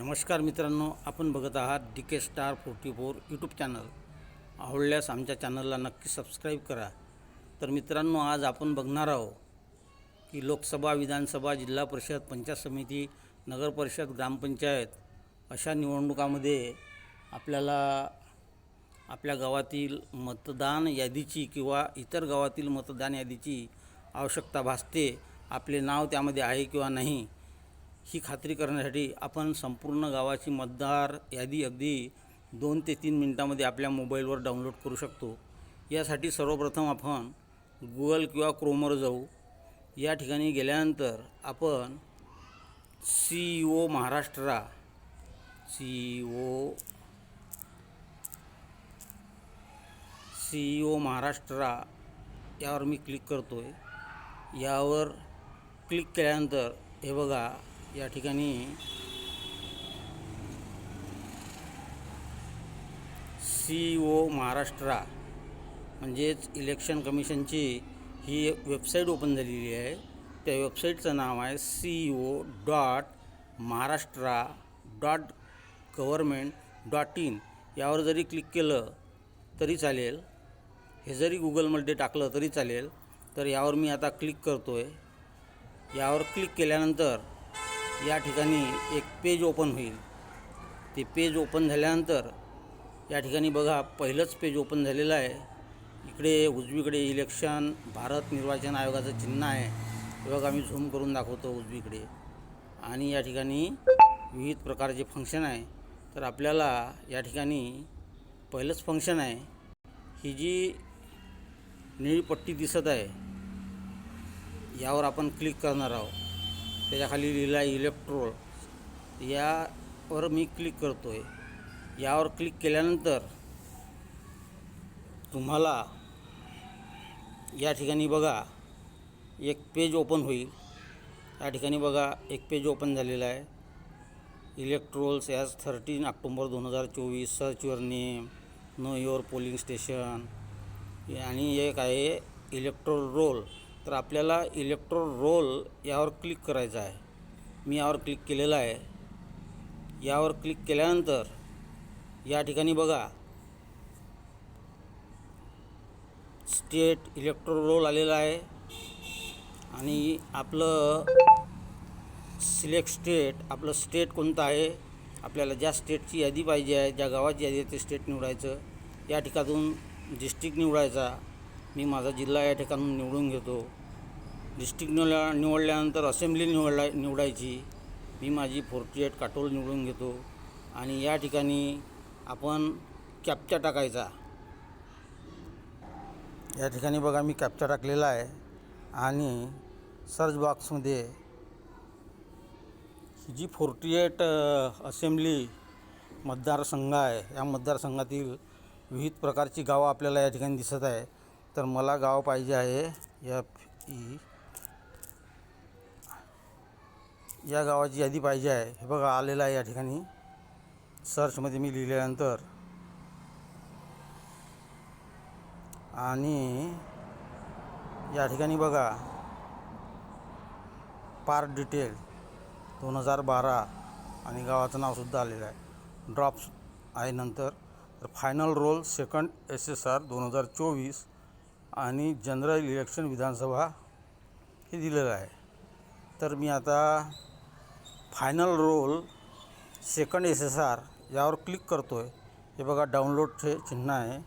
नमस्कार मित्रांनो आपण बघत आहात D K star forty four YouTube channel आवडल्यास आमच्या चॅनलला नक्की सबस्क्राईब करा. तर मित्रांनो आज आपण बघणार आहोत की लोकसभा विधानसभा जिल्हा परिषद पंचायत समिती नगरपरिषद ग्रामपंचायत अशा निवडणुकामध्ये आपल्याला आपल्या गावातील मतदान यादीची किंवा इतर गावातील मतदान यादीची आवश्यकता भासते. आपले नाव त्यामध्ये आहे किंवा नाही ही खात्री करण्यासाठी आपण संपूर्ण गावाची मतदार यादी अगदी दोन ते तीन मिनटामध्ये आपल्या मोबाईलवर डाउनलोड करू शकतो. यासाठी सर्वप्रथम आपण गुगल किंवा क्रोमवर जाऊ. या ठिकाणी गेल्यानंतर आपण C E O Maharashtra C E O C E O Maharashtra यावर मी क्लिक करतो आहे यावर क्लिक केल्यानंतर हे बघा या ठिकाणी सी ओ महाराष्ट्रा म्हणजेच इलेक्शन कमिशनची ही वेबसाईट ओपन झालेली आहे. त्या वेबसाईटचं नाव आहे C O dot Maharashtra dot government dot in यावर जरी क्लिक केलं तरी चालेल. हे जरी गुगलमध्ये टाकलं तरी चालेल. तर यावर मी आता क्लिक करतो आहे यावर क्लिक केल्यानंतर या ठिकाणी एक पेज ओपन होईल. ते पेज ओपन झाल्यानंतर या ठिकाणी बघा पहिलंच पेज ओपन झालेलं आहे. इकडे उजवीकडे इलेक्शन भारत निर्वाचन आयोगाचं चिन्ह आहे. हे बघा मी झूम करून दाखवतो उजवीकडे. आणि या ठिकाणी विविध प्रकारचे फंक्शन आहे. तर आपल्याला या ठिकाणी पहिलंच फंक्शन आहे. ही जी निळी पट्टी दिसत आहे यावर आपण क्लिक करणार आहोत. त्याच्याखाली लिहिलं आहे इलेक्ट्रोल यावर मी क्लिक करतो आहे यावर क्लिक केल्यानंतर तुम्हाला या ठिकाणी बघा एक पेज ओपन होईल. या ठिकाणी बघा एक पेज ओपन झालेला आहे. इलेक्ट्रोल्स ॲज थर्टीन ऑक्टोंबर दोन हजार चोवीस search your name know your polling station आणि एक आहे इलेक्ट्रोल रोल तर आपल्याला इलेक्ट्रो रोल यावर क्लिक करायचं आहे. मी यावर क्लिक केलेलं आहे. यावर क्लिक केल्यानंतर या ठिकाणी बघा. स्टेट इलेक्ट्रो रोल आलेला आहे. आणि आपलं सिलेक्ट स्टेट आपलं स्टेट कोणतं आहे? आपल्याला ज्या स्टेटची यादी पाहिजे आहे ज्या गावाची यादी आहे ते स्टेट निवडायचं. या ठिकाणून डिस्ट्रिक्ट निवडायचा. मी माझा जिल्हा या ठिकाणून निवडून घेतो. डिस्ट्रिक्ट निवडल्या निवडल्यानंतर असेंब्ली निवडला निवडायची. मी माझी फोर्टी एट काटोल निवडून घेतो. आणि या ठिकाणी आपण कॅप्चा टाकायचा. या ठिकाणी बघा मी कॅप्चा टाकलेला आहे. आणि सर्च बॉक्समध्ये ही जी फोर्टी एट असेंब्ली मतदारसंघ आहे या मतदारसंघातील विविध प्रकारची गावं आपल्याला या ठिकाणी दिसत आहे. तर मला गाव पाहिजे आहे एफ ई या गावाची यादी पाहिजे आहे. हे बघा आलेलं आहे या ठिकाणी. सर्चमध्ये मी लिहिल्यानंतर. आणि या ठिकाणी बघा. पार्ट डिटेल दोन हजार बारा आणि गावाचं नावसुद्धा आलेलं आहे. ड्रॉप्स आहे नंतर. तर final roll second S S R दोन हजार चोवीस आणि जनरल इलेक्शन विधानसभा हे दिलेलं आहे. तर मी आता final roll second S S R यावर क्लिक करतो आहे हे बघा डाउनलोडचे चिन्ह आहे.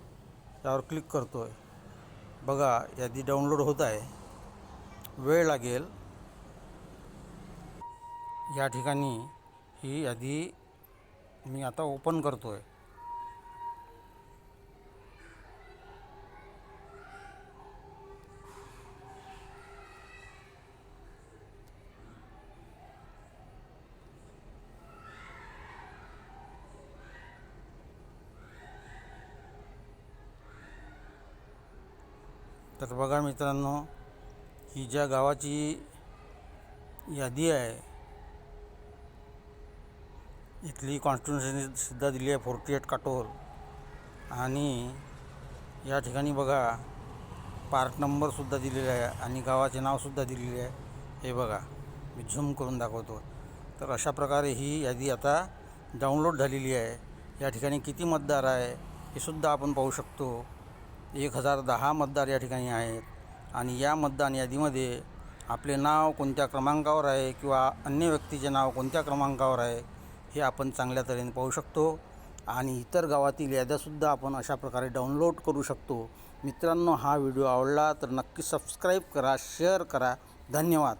यावर क्लिक करतो आहे बघा यादी डाउनलोड होत आहे. वेळ लागेल. या ठिकाणी ही यादी मी आता ओपन करतो आहे तर बघा मित्रांनो ही ज्या गावाची यादी आहे इथली कॉन्स्टिट्युन्सीसुद्धा दिली आहे फोर्टी एट काटोल आणि या ठिकाणी बघा पार्ट नंबरसुद्धा दिलेला आहे आणि गावाचे नावसुद्धा दिलेले आहे. हे बघा मी झूम करून दाखवतो. तर अशा प्रकारे ही यादी आता डाउनलोड झालेली आहे. या ठिकाणी किती मतदार आहे हे सुद्धा आपण पाहू शकतो. एक हजार दहा मतदार या ठिकाणी आहेत. आणि या मतदान यादीमध्ये आपले नाव कोणत्या क्रमांकावर आहे किंवा अन्य व्यक्तीचे नाव कोणत्या क्रमांकावर आहे हे आपण चांगल्या तऱ्हेने पाहू शकतो. आणि इतर गावातील याद्यासुद्धा आपण अशा प्रकारे डाउनलोड करू शकतो. मित्रांनो हा व्हिडिओ आवडला तर नक्की सबस्क्राईब करा शेअर करा. धन्यवाद.